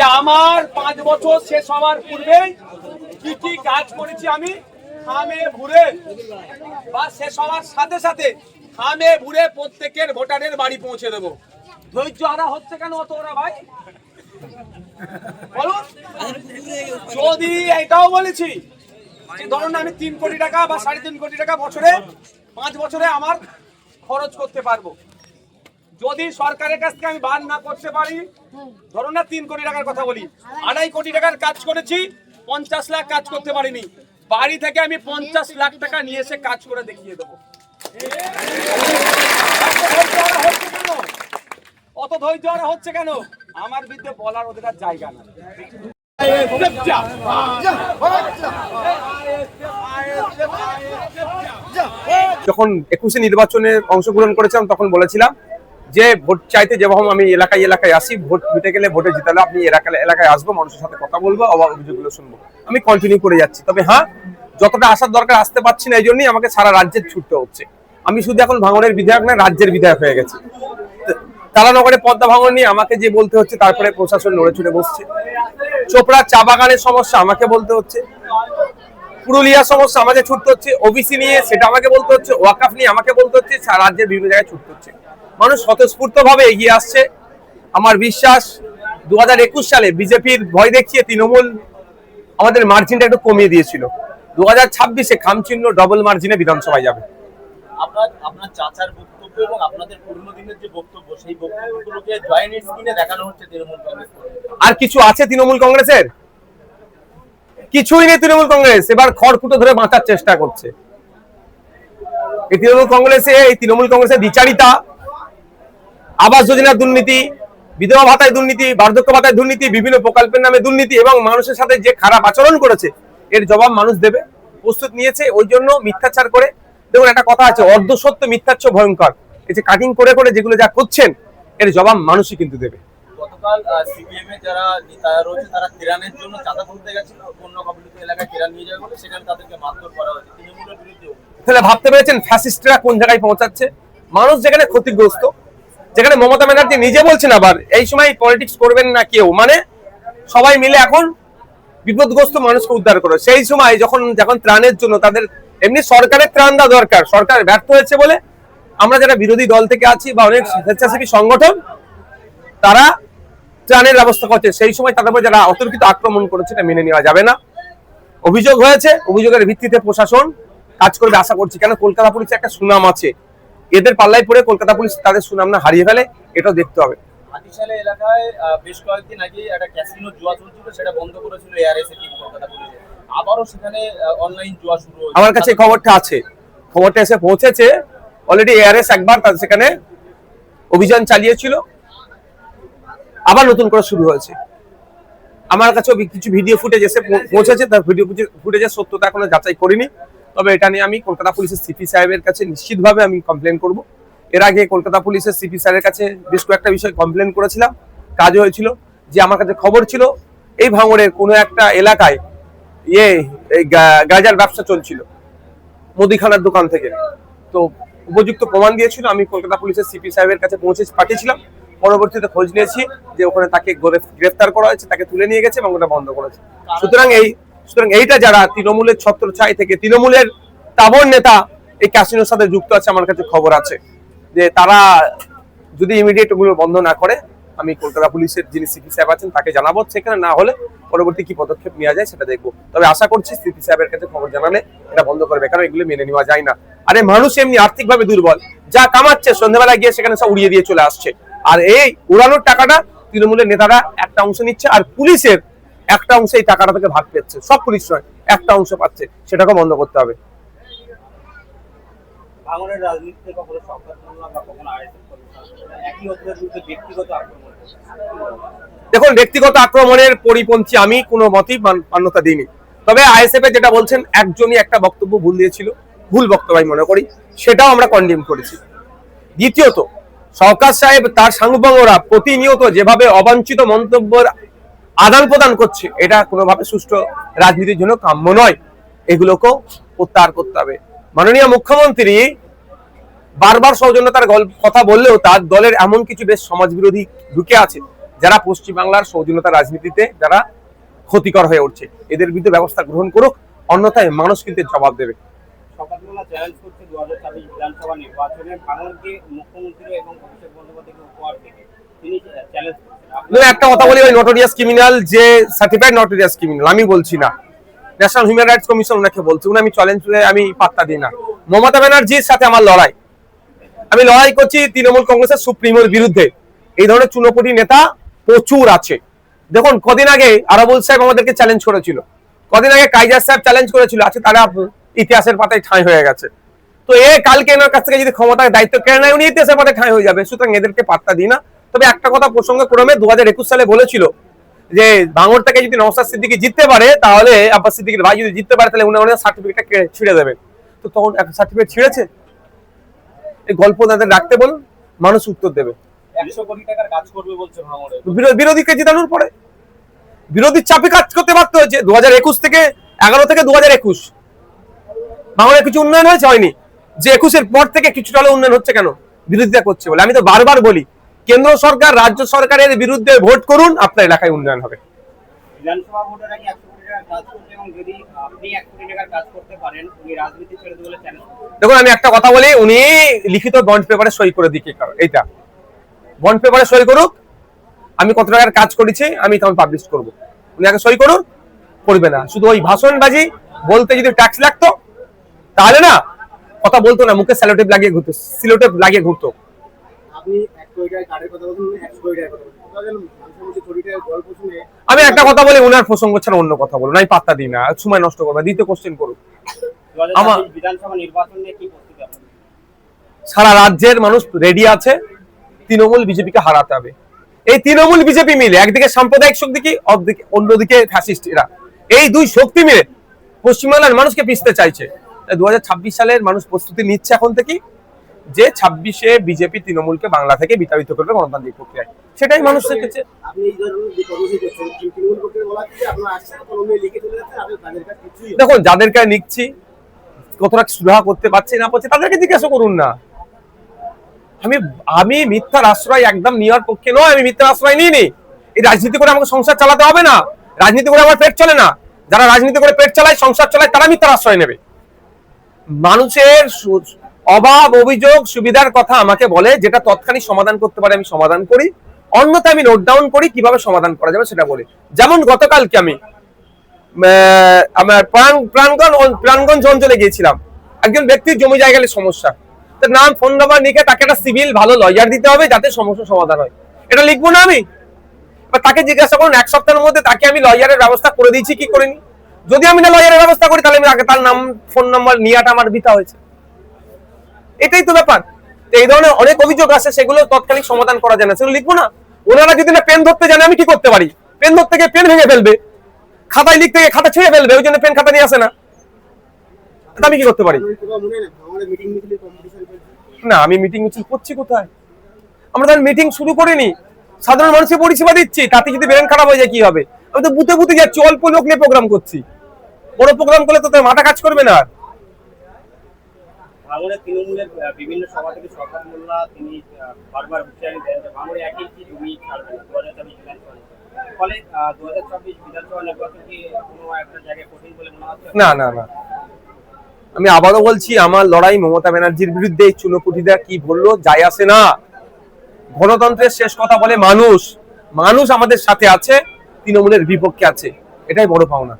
যে আমার পাঁচ বছর শেষ হওয়ার পূর্বেই কি কি কাজ করেছি আমি? খামে ভুরে বা শেষ হওয়ার সাথে সাথে খামে ভুরে প্রত্যেকের ভোটারের বাড়ি পৌঁছে দেবো। ধৈর্য হারা হচ্ছে কেন অত ওরা ভাই? বলুন। যদি এটাও বলেছি ধরুন আমি তিন কোটি টাকা বা সাড়ে তিন কোটি টাকা বছরে, পাঁচ বছরে আমার খরচ করতে পারব। যদি সরকারের কাছ থেকে আমি বার না করতে পারি ধরুন না তিন কোটি টাকার কথা বলি, আড়াই কোটি টাকার কাজ করেছি, পঞ্চাশ লাখ কাজ করতে পারিনি। বাড়ি থেকে আমি পঞ্চাশ লাখ টাকা নিয়ে এসে কাজ করে দেখিয়ে দেবো। অত ধৈর্য আর হচ্ছে কেন? আমার বিরুদ্ধে বলার ওদের আর জায়গা না যখন একুশে নির্বাচনে অংশগ্রহণ করেছিলাম, তখন বলেছিলাম যে ভোট চাইতে যেরকম আমি এলাকায় এলাকায় আসি, ভোট মিটে গেলে ভোটে জিতালে আপনি এলাকায় এলাকায় আসব, মানুষের সাথে কথা বলব, আবার অভিযোগগুলো শুনব। আমি কন্টিনিউ করে যাচ্ছি। তবে হ্যাঁ যতটা আসার দরকার আসতে পারছি না এই জন্যই আমাকে সারা রাজ্যের ছুটতে হচ্ছে। আমি শুধু এখন ভাঙনের বিধায়ক না, রাজ্যের বিধায়ক হয়ে গেছি। তারানগরে পদ্মা ভাঙন নিয়ে আমাকে যে বলতে হচ্ছে, তারপরে প্রশাসন নড়ে চড়ে বসছে। চোপড়া চা বাগানের সমস্যা আমাকে বলতে হচ্ছে। পুরুলিয়া সমস্যা আমাকে ছুটতে হচ্ছে। ওবিসি নিয়ে সেটা আমাকে বলতে হচ্ছে। ওয়াকাফ নিয়ে আমাকে বলতে হচ্ছে। রাজ্যের বিভিন্ন জায়গায় ছুটতে হচ্ছে। মানুষ স্বতঃস্ফূর্ত ভাবে এগিয়ে আসছে। আমার বিশ্বাস দু হাজার একুশ সালে বিজেপির ভয় দেখিয়ে তৃণমূল আমাদের মার্জিনটা একটু কমিয়ে দিয়েছিল। দু হাজার ছাব্বিশে খামচিহ্ন ডবল মার্জিনে বিধানসভায় যাবে। আপনার আপনার চাচার বক্তব্য এবং আপনাদের পুরনো দিনের যে বক্তব্য সেই বক্তব্যগুলোকে জয়েন্ট স্ক্রিনে দেখানো হচ্ছে তৃণমূল কংগ্রেস আর কিছু আছে তৃণমূল কংগ্রেসের? কিছুই নেই তৃণমূল কংগ্রেস। এবার খড়কুটো ধরে বাঁচার চেষ্টা করছে। এই তৃণমূল কংগ্রেসে এই তৃণমূল কংগ্রেসের বিচারিতা আবাস যোজনার দুর্নীতি বিধবা ভাতায় দুর্নীতি বার্ধক্য ভাতায় দুর্নীতি বিভিন্ন প্রকল্পের নামে দুর্নীতি এবং মানুষের সাথে যে খারাপ আচরণ করেছে এর জবাব মানুষ দেবে প্রস্তুত নিয়েছে ওই জন্য মিথ্যাচার করে। দেখুন একটা কথা আছে অর্ধসত্য মিথ্যাচ্ছ ভয়ঙ্কর। এই যে কাটিং করে করে যেগুলো যা করছেন এর জবাব মানুষই কিন্তু দেবে। গতকাল সিপিএম এর যারা নেতারা রয়েছে তারা কেরানের জন্য চাঁদা তুলতে গেছিল। অন্য কবলিত এলাকায় কেরান নিয়ে যাবে বলে সেখানে তাদেরকে মারধর করা হয়েছে। তৃণমূলের বিরুদ্ধে তাহলে ভাবতে পেরেছেন ফ্যাসিস্টরা কোন জায়গায় পৌঁছাচ্ছে? মানুষ যেখানে ক্ষতিগ্রস্ত যেখানে মমতা ব্যানার্জি নিজে বলছেন আবার, এই সময় পলিটিক্স করবেন না কেউ। মানে সবাই মিলে এখন বিপদগ্রস্ত মানুষকে উদ্ধার করো। সেই সময় যখন যখন ত্রাণের জন্য তাদের, এমনি সরকারের ত্রাণ দেওয়া দরকার, সরকার ব্যর্থ হয়েছে বলে আমরা যারা বিরোধী দল থেকে আছি বা অনেক স্বেচ্ছাসেবী সংগঠন, তারা ত্রাণের ব্যবস্থা করছে। সেই সময় তাদের উপর যারা অতর্কিত আক্রমণ করেছে, এটা মেনে নেওয়া যাবে না। অভিযোগ হয়েছে, অভিযোগের ভিত্তিতে প্রশাসন কাজ করবে, আশা করছি। কেন? কলকাতা পুলিশের একটা সুনাম আছে। এদের পাল্লায় পড়ে কলকাতা পুলিশ তাদের সুনাম না হারিয়ে ফেলে এটাও দেখতে হবে। হাতিশালা এলাকায় বেশ কয়েকদিন আগে একটা ক্যাসিনো জুয়া চলছিল সেটা বন্ধ করেছিল এআরএস টিম কলকাতা পুলিশে। আবারও সেখানে অনলাইন জুয়া শুরু আমার কাছে খবরটা আছে। খবরটা এসে পৌঁছেছে অলরেডি এআরএস একবার তাদের সেখানে অভিযান চালিয়েছিল। আবার নতুন করে শুরু হয়েছে। আমার কাছেও বি- কিছু ভিডিও ফুটেজ এসে পৌঁছেছে তার ভিডিও ফুটেজের সত্যতা এখনও যাচাই করিনি। তবে এটা নিয়ে আমি কলকাতা পুলিশের সিপি সাহেবের কাছে নিশ্চিতভাবে আমি কমপ্লেন করব। এর আগে কলকাতা পুলিশের সিপি স্যারের কাছে বেশ কয়েকটা বিষয় কমপ্লেন করেছিলাম। কাজ হয়েছিল যে আমার কাছে খবর ছিল, এই ভাঙড়ের কোনো একটা এলাকায় ইয়ে এই গাঁজার ব্যবসা চলছিল মুদিখানার দোকান থেকে। তো উপযুক্ত প্রমাণ দিয়েছিল, আমি কলকাতা পুলিশের সিপি সাহেবের কাছে পৌঁছে পাঠিয়েছিলাম। পরবর্তীতে খোঁজ নিয়েছি যে ওখানে তাকে গ্রেফ- গ্রেফতার করা হয়েছে, তাকে তুলে নিয়ে গেছে এবং ওটা বন্ধ করেছে সুতরাং এই সুতরাং এইটা যারা তৃণমূলের ছত্র ছাই থেকে তৃণমূলের তাবর নেতা এই ক্যাসিনোর সাথে যুক্ত আছে, আমার কাছে খবর আছে যে তারা যদি ইমিডিয়েট ওগুলো বন্ধ না করে, আমি কলকাতা পুলিশের যিনি সিপি সাহেব আছেন তাকে জানাব, সেখানে না হলে পরবর্তী কি পদক্ষেপ নেওয়া যায় সেটা দেখব। তবে আশা করছি সিপি সাহেবের কাছে খবর জানালে এটা বন্ধ করবে, কারণ এগুলো মেনে নেওয়া যায় না। আরে মানুষ এমনি আর্থিকভাবে দুর্বল, যা কামাচ্ছে সন্ধ্যাবেলা গিয়ে সেখানে সব উড়িয়ে দিয়ে চলে আসছে। আর এই উড়ানোর টাকাটা তৃণমূলের নেতারা একটা অংশ নিচ্ছে, আর পুলিশের একটা অংশ এই টাকাটা থেকে ভাগ পেচ্ছে সব পুলিশ নয় একটা অংশ পাচ্ছে সেটাকে বন্ধ করতে হবে। দেখুন ব্যক্তিগত আক্রমণের পরিপন্থী আমি কোনো মতেই মান্যতা দিইনি। তবে আইএসএফ যেটা বলছেন একজনই একটা বক্তব্য ভুল দিয়েছিল ভুল বক্তব্য আমি মনে করি সেটাও আমরা কন্ডেম করেছি। দ্বিতীয়ত সরকার সাহেব তার সাংবাঙ্গরা প্রতিনিয়ত যেভাবে অবাঞ্ছিত মন্তব্যের আদান প্রদান করছে। এটা কোনোভাবে সুষ্ঠু রাজনীতির জন্য কাম্য নয়। এগুলোকেও প্রত্যাহার করতে হবে। মাননীয় মুখ্যমন্ত্রী বারবার সৌজন্যতার কথা বললেও তার দলের এমন কিছু বেশ সমাজ বিরোধী ঢুকে আছে, যারা পশ্চিমবাংলার সৌজন্যতা রাজনীতিতে যারা ক্ষতিকর হয়ে উঠছে। এদের বিরুদ্ধে ব্যবস্থা গ্রহণ করুক, অন্যথায় মানুষ কিন্তু জবাব দেবে। মুখ্যমন্ত্রী এবং একটা কথা বলি, ওই নটোরিয়াস ক্রিমিনাল যে সার্টিফাইড নটোরিয়াস ক্রিমিনাল আমি বলছি না। ন্যাশনাল হিউম্যান রাইটস কমিশন ওনাকে বলছে, উনি আমি চ্যালেঞ্জ আমি পাত্তা দিই না। মমতা ব্যানার্জির সাথে আমার লড়াই। আমি লড়াই করছি তৃণমূল কংগ্রেসের সুপ্রিমোর বিরুদ্ধে। এই ধরনের নেতা প্রচুর আছে। দেখুন, কদিন আগে আরাবুল সাহেব আমাদেরকে চ্যালেঞ্জ করেছিল। কদিন আগে কাইজার সাহেব চ্যালেঞ্জ করেছিল আছে তারা ইতিহাসের পাতায় ঠাঁই হয়ে গেছে। তো এ কালকে এনার কাছ থেকে যদি ক্ষমতার দায়িত্ব কেড়ে নেয়, উনি ইতিহাসের পাতায় ঠাঁই হয়ে যাবে। সুতরাং এদেরকে পাত্তা দিই না। তবে একটা কথা প্রসঙ্গে ক্রমে দু হাজার একুশ সালে বলেছিল যে ভাঙড় থেকে যদি নওসাদ সিদ্দিকি জিততে পারে তাহলে আব্বাস সিদ্দিকির ভাই যদি জিততে পারে তাহলে উনি ওনার সার্টিফিকেটটা ছিঁড়ে দেবেন। তো তখন একটা সার্টিফিকেট ছিঁড়েছে। এই গল্প তাদের রাখতে বলুন মানুষ উত্তর দেবে। বিরোধীকে জিতানোর পরে। বিরোধীর চাপে কাজ করতে পারতে হয়েছে। দু হাজার একুশ থেকে এগারো থেকে দু হাজার একুশ। বাংলায় কিছু উন্নয়ন হয়েছে হয়নি। যে একুশের পর থেকে কিছুটা হলেও উন্নয়ন হচ্ছে কেন? বিরোধিতা করছে বলে। আমি তো বারবার বলি কেন্দ্র সরকার রাজ্য সরকারের বিরুদ্ধে ভোট করুন আপনার এলাকায় উন্নয়ন হবে। বিধানসভা ভোটের আগে একশো কোটি টাকার কাজ করছে এবং যদি আপনি এক কোটি টাকার কাজ করতে পারেন উনি রাজনীতি ছেড়ে দেবে চ্যালেঞ্জ দেখুন আমি একটা কথা বলি উনি লিখিত বন্ড পেপারে সই করে দিকে এইটা। বন্ড পেপারে সই করুক আমি কত টাকার কাজ করেছি আমি তখন পাবলিশ করব। উনি আগে সই করুন করবে না। শুধু ওই ভাষণবাজি বলতে যদি ট্যাক্স লাগতো তাহলে না কথা বলতো না মুখে স্যালোটেপ লাগিয়ে ঘুরতো সিলোটেপ লাগিয়ে ঘুরতো। আপনি আমি একটা কথা বলি ওনার প্রসঙ্গ ছাড়া অন্য কথা বলুন। আমি পাত্তা দিই না সময় নষ্ট করব দ্বিতীয় কোশ্চেন করুন। আমার- বিধানসভা নির্বাচন নিয়ে কি সারা রাজ্যের মানুষ রেডি আছে তৃণমূল বিজেপিকে হারাতে হবে। এই তৃণমূল বিজেপি মিলে একদিকে সাম্প্রদায়িক শক্তি কি অন্যদিকে ফ্যাসিস্ট এরা এই দুই শক্তি মিলে পশ্চিমবাংলার মানুষকে পিছতে চাইছে। দু হাজার ছাব্বিশ সালের মানুষ প্রস্তুতি নিচ্ছে এখন থেকে? যে ছাব্বিশে বিজেপি তৃণমূলকে বাংলা থেকে বিতাড়িত করবে গণতান্ত্রিক প্রক্রিয়ায়। সেটাই মানুষ দেখেছে। আপনি এই ধরনের যে কর্মসূচি করছেন কিন্তু তৃণমূল পক্ষের বলা হচ্ছে যে আপনার আসছে কলমে লিখে চলে যাচ্ছে আপনার কাজের কাজ কিছুই হয় না। দেখুন যাদেরকে নিচ্ছি কতটা সুরাহা করতে পারছি না পারছি তাদেরকে জিজ্ঞাসা করুন না। আমি আমি মিথ্যার আশ্রয় একদম নেওয়ার পক্ষে নয় আমি মিথ্যার আশ্রয় নিইনি। এই রাজনীতি করে আমাকে সংসার চালাতে হবে না। রাজনীতি করে আমার পেট চলে না। যারা রাজনীতি করে পেট চালায় সংসার চালায় তারা মিথ্যার আশ্রয় নেবে। মানুষের অভাব, অভিযোগ, সুবিধার কথা আমাকে বলে, যেটা তৎক্ষণিক সমাধান করতে পারে, আমি সমাধান করি। অন্যথা আমি নোট ডাউন করি, কীভাবে সমাধান করা যাবে সেটা বলি। যেমন গতকালকে আমি আমার প্রাণ প্রাণগঞ্জ প্রাণগঞ্জ অঞ্চলে গিয়েছিলাম। একজন ব্যক্তির জমি জায়গায় সমস্যা। তার নাম ফোন নাম্বার লিখে তাকে একটা সিভিল ভালো লয়ার দিতে হবে, যাতে সমস্যা সমাধান হয়। এটা লিখব না আমি? তাকে জিজ্ঞাসা করুন, এক সপ্তাহের মধ্যে তাকে আমি লয়ারের ব্যবস্থা করে দিয়েছি, কি করিনি? যদি আমি না লয়ারের ব্যবস্থা করি, তাহলে আমি তার নাম ফোন নাম্বার নিয়াটা আমার দিতে হয়েছে। এটাই তো ব্যাপার। এই ধরনের অনেক অভিযোগ আছে, সেগুলো তৎকালীন সমাধান করা যায় না। সেগুলো লিখব না? ওনারা যদি না পেন ধরতে জানে, আমি কি করতে পারি? পেন ধরতে গিয়ে পেন ভেঙে ফেলবে। খাতায় লিখতে গিয়ে খাতা ছেড়ে ফেলবে, ওই জন্য পেন খাতা নিয়ে আসে না। আমি কি করতে পারি? না, আমি মিটিং মিছিল করছি কোথায়? আমরা তো মিটিং শুরু করিনি। সাধারণ মানুষের পরিষেবা দিচ্ছি, তাতে যদি ব্রেন খারাপ হয়ে যায়, কি হবে? আমি তো বুতে বুতে যাচ্ছি, অল্প লোক নিয়ে প্রোগ্রাম করছি। বড় প্রোগ্রাম করলে তো তোর মাথা কাজ করবে না। তৃণমূলের বিভিন্ন সভা থেকে সরকার মোল্লা, তিনি বারবার হুঁশিয়ারি দেন যে একই জমি দু হাজার ছাব্বিশ বিধানসভা ফলে দু হাজার ছাব্বিশ বিধানসভা নির্বাচন কি কোনো একটা জায়গায় কঠিন বলে মনে হচ্ছে? না না না। আমি আবারও বলছি, আমার লড়াই মমতা ব্যানার্জির বিরুদ্ধে এই চুনোপুটিরা কি বলল, যায় আসে না। গণতন্ত্রের শেষ কথা বলে মানুষ। মানুষ আমাদের সাথে আছে, তৃণমূলের বিপক্ষে আছে। এটাই বড় পাওনা।